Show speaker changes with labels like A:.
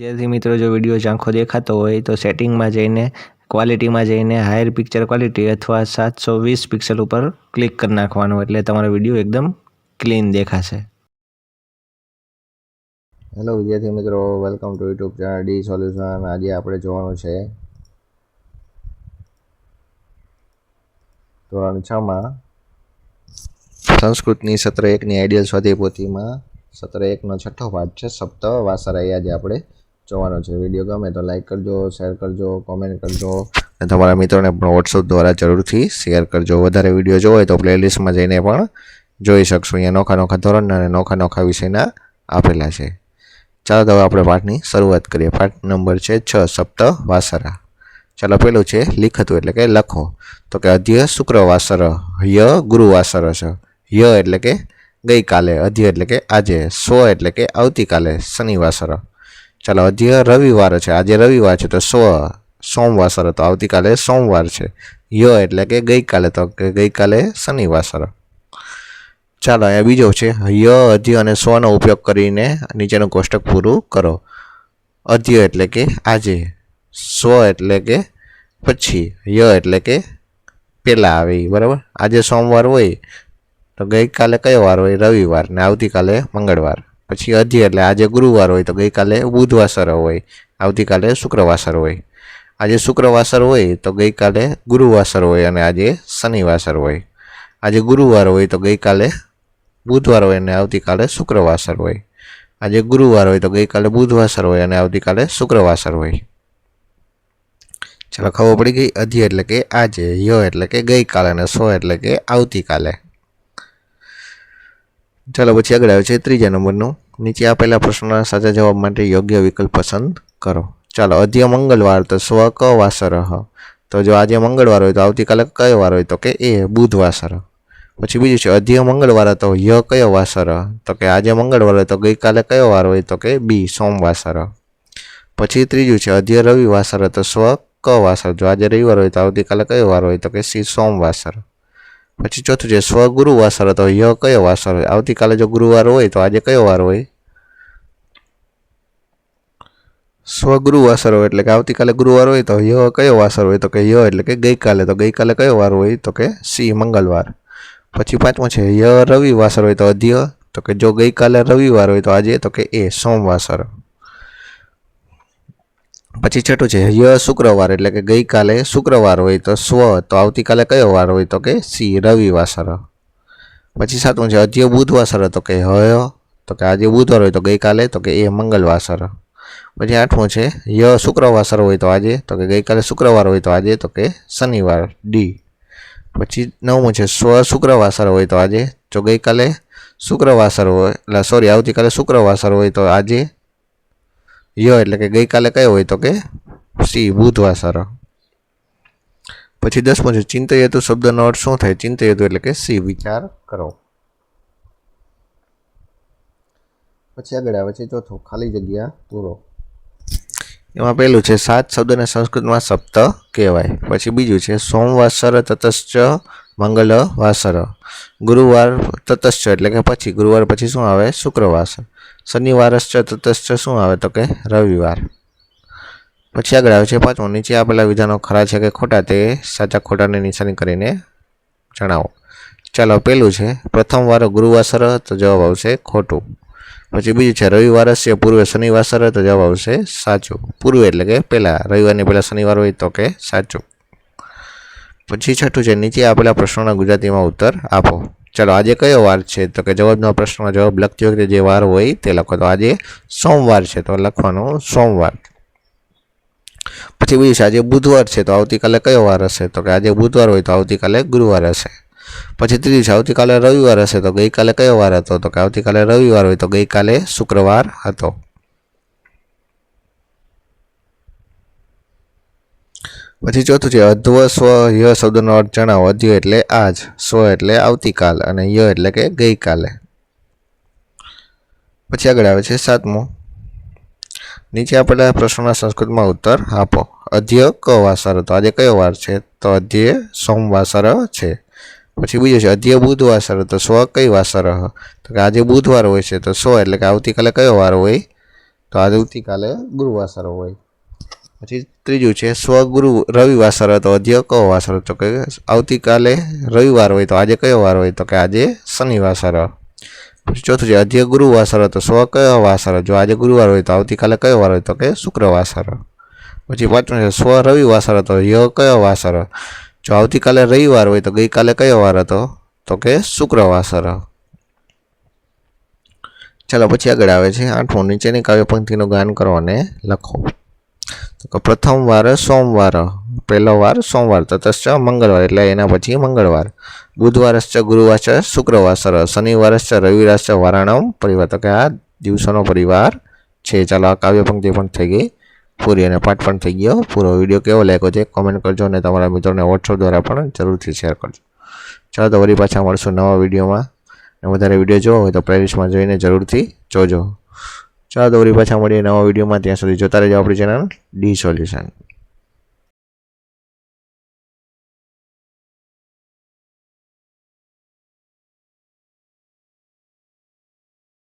A: વિદ્યાર્થી મિત્રો, જો વીડિયો ઝાંખો દેખાતો હોય તો સેટિંગમાં જઈને, ક્વોલિટીમાં જઈને હાયર પિક્ચર ક્વોલિટી અથવા સાતસો વીસ પિક્સલ ઉપર ક્લિક કરી નાખવાનું એટલે તમારો વીડિયો એકદમ ક્લીન દેખાશે.
B: હેલો વિદ્યાર્થી મિત્રો welcome to YouTube channel D solution આજે આપણે જોવાનું છે ધોરણ છમાં સંસ્કૃતની સત્ર એકની આઈડિયલ સ્વાધ્યાય સત્ર એકનો છઠ્ઠો પાઠ છે સપ્ત વાસરા એ આજે આપણે જોવાનો છે. વીડિયો ગમે તો લાઈક કરજો શેર કરજો કોમેન્ટ કરજો. અને તમારા મિત્રોને પણ વોટ્સઅપ દ્વારા જરૂરથી શેર કરજો. વધારે વીડિયો જોવો હોય તો પ્લેલિસ્ટમાં જઈને પણ જોઈ શકશો. અહીંયા નોખા નોખા ધોરણના અને નોખા નોખા વિષયના આપેલા છે. ચાલો તો હવે આપણે પાઠની શરૂઆત કરીએ. પાઠ નંબર છે છ, સપ્ત, વાસરા. ચાલો, પેલું છે લિખતું એટલે કે લખો. તો કે અધ્ય શુક્ર વાસર ય ગુરુ વાસર છે ય એટલે કે ગઈકાલે. અધ્ય એટલે કે આજે. સ્વ એટલે કે આવતીકાલે શનિવાસર. ચાલો અધ્ય રવિવાર છે. આજે રવિવાર છે, તો સ્વ સોમવાસર તો આવતીકાલે સોમવાર છે. ય એટલે કે ગઈકાલે તો કે ગઈકાલે શનિવાર સર ચાલો, અહીંયા બીજો છે. ય, અધ્ય અને સ્વનો ઉપયોગ કરીને નીચેનું કોષ્ટક પૂરું કરો. અધ્ય એટલે કે આજે. સ્વ એટલે કે પછી. ય એટલે કે પહેલાં આવે બરાબર? આજે સોમવાર હોય, તો ગઈકાલે કયો વાર હોય? રવિવાર ને આવતીકાલે મંગળવાર. પછી અધ્ય એટલે આજે ગુરુવાર હોય તો ગઈકાલે બુધવાસર હોય, આવતીકાલે શુક્રવાસર હોય. આજે શુક્રવાસર હોય તો ગઈકાલે ગુરુવાસર હોય અને આજે શનિવાસર હોય. આજે ગુરુવાર હોય તો ગઈકાલે બુધવાર હોય અને આવતીકાલે શુક્રવાસર હોય. આજે ગુરુવાર હોય તો ગઈકાલે બુધવાસર હોય અને આવતીકાલે શુક્રવાસર હોય. ચાલો ખબર પડી ગઈ અધ્ય એટલે કે આજે, ય એટલે કે ગઈકાલે અને સો એટલે કે આવતીકાલે. ચાલો પછી આગળ આવે છે ત્રીજા નંબરનું. નીચે આપેલા પ્રશ્નના સાચા જવાબ માટે યોગ્ય વિકલ્પ પસંદ કરો. ચાલો, અધ્ય મંગળવાર તો સ્વ ક તો જો આજે મંગળવાર હોય તો આવતીકાલે કયો વાર હોય તો કે એ બુધવાસર પછી બીજું છે, અધ્ય મંગળવાર તો ય કયો વાસર. તો કે આજે મંગળવાર હોય તો ગઈકાલે કયો વાર હોય તો કે બી સોમવાસર પછી ત્રીજું છે, અધ્ય રવિવાસર તો સ્વ ક વાસર. જો આજે રવિવાર હોય તો આવતીકાલે કયો વાર હોય તો કે સી સોમવાસર પછી ચોથું છે સ્વ ગુરુવાસર હતો ય કયો વાસર હોય? આવતીકાલે જો ગુરુવાર હોય તો આજે કયો વાર હોય? સ્વગુરુ વાસર હોય એટલે કે આવતીકાલે ગુરુવાર હોય તો ય કયો વાસર હોય? તો કે ય એટલે કે ગઈકાલે. તો ગઈકાલે કયો વાર હોય? તો કે સી મંગળવાર. પછી પાંચમું છે ય રવિવાસર હોય તો અધ્ય. તો કે જો ગઈકાલે રવિવાર હોય તો આજે તો કે એ સોમવાસર પછી છઠ્ઠું છે, ય શુક્રવાર એટલે કે ગઈકાલે શુક્રવાર હોય તો સ્વ, તો આવતીકાલે કયો વાર હોય તો કે સી, રવિવાસર. પછી સાતમું છે, અધ્ય બુધવાસર તો કે હય તો કે આજે બુધવાર હોય તો ગઈકાલે, તો કે એ મંગળવાસર. પછી આઠમું છે, ય શુક્રવાસર હોય તો આજે, તો કે ગઈકાલે શુક્રવાર હોય તો આજે, તો કે શનિવાર, ડી. પછી નવમું છે, સ્વ શુક્રવાસર હોય તો આજે, જો ગઈકાલે શુક્રવાસર હોય, એટલે સોરી આવતીકાલે શુક્રવાસર હોય તો આજે ય, એટલે કે ગઈકાલે કયો હોય તો કે? સી, બુધવાસર. પછી દસમું છે ચિંતયતુ શબ્દનો અર્થ શું થાય? ચિંતયતુ એટલે કે સી, વિચાર કરો. પછી આગળ આવે છે, ચોથું, ખાલી જગ્યા પૂરો. એમાં પહેલું છે, સાત શબ્દને સંસ્કૃતમાં સપ્ત કહેવાય. પછી બીજું છે સોમવાસર તતશ્ચ મંગલ, વાસર. ગુરુવાર તતશ્ચ એટલે કે પછી, ગુરુવાર પછી શું આવે? શુક્રવાસર શનિવારશ્ચ તતશ્ચ શું આવે? તો કે રવિવાર. પછી આગળ આવે છે પાંચમું. નીચે આપેલા વિધાનો ખરા છે કે ખોટા, તે સાચા ખોટાની નિશાની કરીને જણાવો. ચાલો પહેલું છે, પ્રથમ વાર ગુરુવાસર, તો જવાબ આવશે ખોટું. પછી બીજું છે રવિવારસ્ય પૂર્વે શનિવાસર, તો જવાબ આવશે સાચું. પૂર્વે એટલે કે પહેલાં, રવિવારની પહેલાં શનિવાર હોય તો કે સાચું. પછી છઠ્ઠું છે, નીચે આપેલા પ્રશ્નોના ગુજરાતીમાં ઉત્તર આપો. ચાલો, આજે કયો વાર છે? તો કે જવાબનો પ્રશ્નનો જવાબ લખતી વખતે જે વાર હોય તે લખો. તો આજે સોમવાર છે, તો લખવાનું સોમવાર. પછી બીજું છે, આજે બુધવાર છે, તો આવતીકાલે કયો વાર હશે? તો કે આજે બુધવાર હોય તો આવતીકાલે ગુરુવાર હશે. પછી ત્રીજું છે, આવતીકાલે રવિવાર હશે, તો ગઈકાલે કયો વાર હતો? તો કે આવતીકાલે રવિવાર હોય તો ગઈકાલે શુક્રવાર હતો. પછી ચોથું છે, અધ્વ, સ્વ, ય શબ્દનો અર્થ જણાવો. અધ્ય એટલે આજ, સ્વ એટલે આવતીકાલ અને ય એટલે કે ગઈકાલે. પછી આગળ આવે છે, સાતમું. નીચે આપેલા પ્રશ્નોના સંસ્કૃતમાં ઉત્તર આપો. અધ્ય ક તો આજે કયો વાર છે? તો અધ્ય સોમવાસર છે. પછી બીજું છે, અધ્ય બુધવાસર, તો સ્વ કઈ વાસર? તો કે આજે બુધવાર હોય છે, તો સ્વ એટલે કે આવતીકાલે કયો વાર હોય? તો આવતીકાલે ગુરુવાસર હોય. પછી ત્રીજું છે, સ્વગુરુ રવિવાસર તો અધ્ય કયો વાસર તો કે આવતીકાલે રવિવાર હોય તો આજે કયો વાર હોય? તો કે આજે શનિવાસર પછી ચોથું છે, અધ્ય ગુરુવાસર તો સ્વ કયો વાસર જો આજે ગુરુવાર હોય તો આવતીકાલે કયો વાર હોય? તો કે શુક્રવાસર પછી પાંચમું છે, સ્વ રવિવાસર તો ય કયો વાસર જો આવતીકાલે રવિવાર હોય તો ગઈકાલે કયો વાર હતો? તો કે શુક્રવાસર ચાલો, પછી આગળ આવે છે, આઠમું, નીચેની કાવ્ય ગાન કરો અને લખો. તો પ્રથમ વાર સોમવાર, પહેલો વાર સોમવાર તતશ્ચ મંગળવાર, એટલે એના પછી મંગળવાર. બુધવારશ્ચ ગુરુવારશ્ચ શુક્રવાસર શનિવારશ્ચ રવિવારશ્ચ વારાણમ પરિવાર. તો કે આ દિવસોનો પરિવાર છે. ચાલો આ કાવ્ય પંક્તિ પણ થઈ ગઈ. પૂરી અને પાઠ પણ થઈ ગયો. પૂરો વીડિયો કેવો લાગ્યો છે કોમેન્ટ કરજો અને તમારા મિત્રોને વોટ્સઅપ દ્વારા પણ જરૂરથી શેર કરજો. ચાલો તો વળી પાછા મળશું નવા વિડીયોમાં. અને વધારે વીડિયો જોવો હોય તો પ્લેલિસ્ટમાં જોઈને જરૂરથી જોજો. ચાલો તો પાછા મળીએ નવા વિડીયોમાં. ત્યાં સુધી જોતા રહેજો આપણી ચેનલ ડી સોલ્યુશન.